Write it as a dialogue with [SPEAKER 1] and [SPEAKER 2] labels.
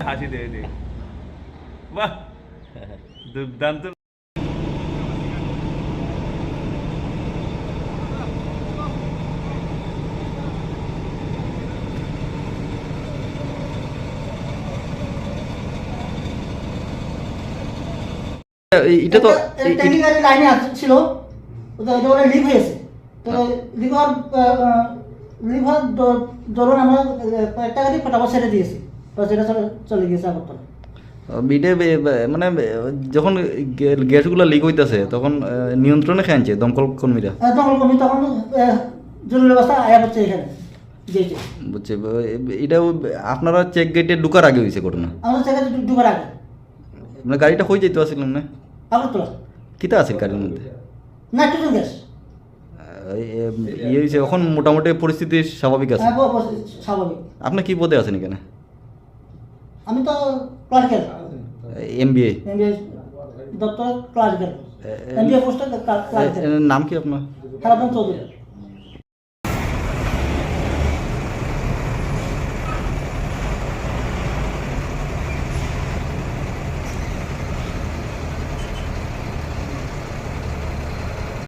[SPEAKER 1] হাসি দেবে দেখ বাহ! দুর্দান্ত।
[SPEAKER 2] এটা তো
[SPEAKER 3] গাড়ি লাইনে ছিল ওটা ওটা লিক হয়েছে। তো লিক হওয়ার লিক হওয়ার দ- দরুন আমরা কয়েকটা গাড়ি ফটাফট ছেড়ে দিয়েছি। তো সেটা চলে- আগরতলা।
[SPEAKER 2] মানে যখন গ্যাসগুলো লিক হইতাছে তখন নিয়ন্ত্রণে খেয়েছে দমকল কর্মীরা?
[SPEAKER 3] দমকল কর্মী তখন জরুরি অবস্থা আয়া হচ্ছে এখানে দিয়েছে
[SPEAKER 2] বুঝছে এটা আপনারা চেক গেটে ঢুকার আগে হয়েছে ঘটনা?
[SPEAKER 3] ঢুকার আগে।
[SPEAKER 2] মানে গাড়িটা হয়ে যেতে আসছিল না?
[SPEAKER 3] আগরতলা।
[SPEAKER 2] কিতা আছে গাড়ির মধ্যে?
[SPEAKER 3] Nitrogen gas.
[SPEAKER 2] ইয়ে হয়েছে এখন মোটামুটি পরিস্থিতি স্বাভাবিক আছে?
[SPEAKER 3] হ্যাঁ, স্বাভাবিক।
[SPEAKER 2] আপনি কি পদে আছেন এখানে?
[SPEAKER 3] আমি তো ক্লার্কের
[SPEAKER 2] এম বি
[SPEAKER 3] এমবিএ দপ্তর ক্লার্কের এমবিএ পোস্টে ক্লার্কের
[SPEAKER 2] নাম কি আপনার?
[SPEAKER 3] হারাধন চৌধুরী।